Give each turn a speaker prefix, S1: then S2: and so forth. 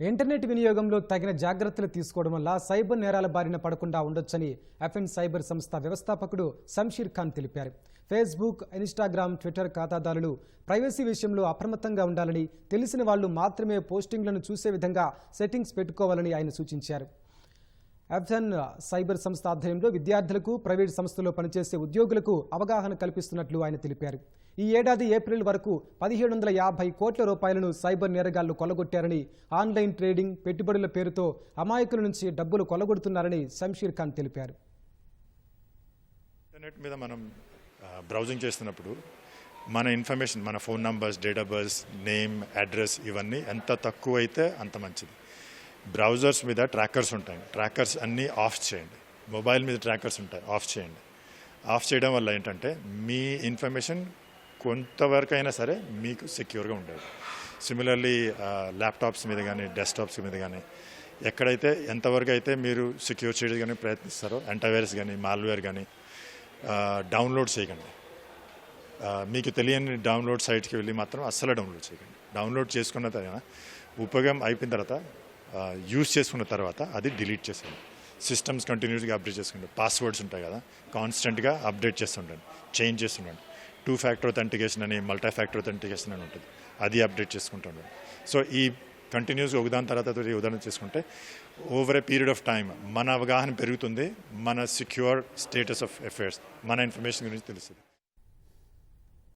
S1: Internet వినియోగంలో తగిన జాగ్రత్తలు తీసుకోవడం వల్ల సైబర్ నేరాల బారిన పడకుండా ఉండొచ్చని ఎఫ్ఎన్ సైబర్ సంస్థ వ్యవస్థాపకుడు శంషీర్ ఖాన్ తెలిపారు. ఫేస్బుక్ ఇన్స్టాగ్రామ్ ట్విట్టర్ ఖాతాదారులు ప్రైవసీ విషయంలో అప్రమత్తంగా ఉండాలని తెలిసిన వాళ్ళు మాత్రమే పోస్టింగ్లను చూసే విధంగా సెట్టింగ్స్ పెట్టుకోవాలని ఆయన సూచించారు. ఎఫ్ఎన్ సైబర్ సంస్థ ఆధ్వర్యంలో విద్యార్థులకు ప్రైవేట్ సంస్థలో పనిచేసే ఉద్యోగులకు అవగాహన కల్పిస్తున్నట్లు ఆయన తెలిపారు. ఈ ఏడాది ఏప్రిల్ వరకు పదిహేడు వందల యాభై కోట్ల రూపాయలను సైబర్ నేరగాళ్ళు కొల్లగొట్టారని ఆన్లైన్ ట్రేడింగ్ పెట్టుబడుల పేరుతో అమాయకుల నుంచి డబ్బులు కొల్లగొడుతున్నారని శంషీర్ ఖాన్ తెలిపారు.
S2: ఇంటర్నెట్ మీద మనం బ్రౌజింగ్ చేస్తున్నప్పుడు మన ఇన్ఫర్మేషన్ మన phone numbers date of birth name address ఇవన్నీ ఎంత తక్కువ అయితే అంత మంచిది. బ్రౌజర్స్ మీద ట్రాకర్స్ ఉంటాయి. ట్రాకర్స్ అన్నీ ఆఫ్ చేయండి. మొబైల్ మీద ట్రాకర్స్ ఉంటాయి. ఆఫ్ చేయండి. ఆఫ్ చేయడం వల్ల ఏంటంటే మీ ఇన్ఫర్మేషన్ కొంతవరకైనా సరే మీకు సెక్యూర్గా ఉండేది. సిమిలర్లీ ల్యాప్టాప్స్ మీద కానీ డెస్క్టాప్స్ మీద కానీ ఎక్కడైతే ఎంతవరకు అయితే మీరు సెక్యూర్ చేయడానికి ప్రయత్నిస్తారో యాంటీవైరస్ కానీ మాల్వేర్ కానీ డౌన్లోడ్ చేయకండి. మీకు తెలియని డౌన్లోడ్ సైట్కి వెళ్ళి మాత్రం అస్సలు డౌన్లోడ్ చేయకండి. డౌన్లోడ్ చేసుకున్న తర్వాత ఉపయోగం అయిపోయిన తర్వాత యూస్ చేసుకున్న తర్వాత అది డిలీట్ చేసేయండి సిస్టమ్స్ కంటిన్యూస్గా అప్డేట్ చేసుకుంటాం పాస్వర్డ్స్ ఉంటాయి కదా కాన్స్టెంట్గా అప్డేట్ చేస్తుండండి చేంజ్ చేస్తుండండి టూ ఫ్యాక్టర్ అథెంటికేషన్ అని మల్టీ ఫ్యాక్టర్ అథెంటికేషన్ అని ఉంటుంది. అది అప్డేట్ చేసుకుంటుండండి సో ఈ కంటిన్యూస్గా ఒకదాని తర్వాత ఉదాహరణ చేసుకుంటే over a period of time మన అవగాహన పెరుగుతుంది మన సెక్యూర్ స్టేటస్ ఆఫ్ అఫేర్స్ మన ఇన్ఫర్మేషన్ గురించి తెలుస్తుంది.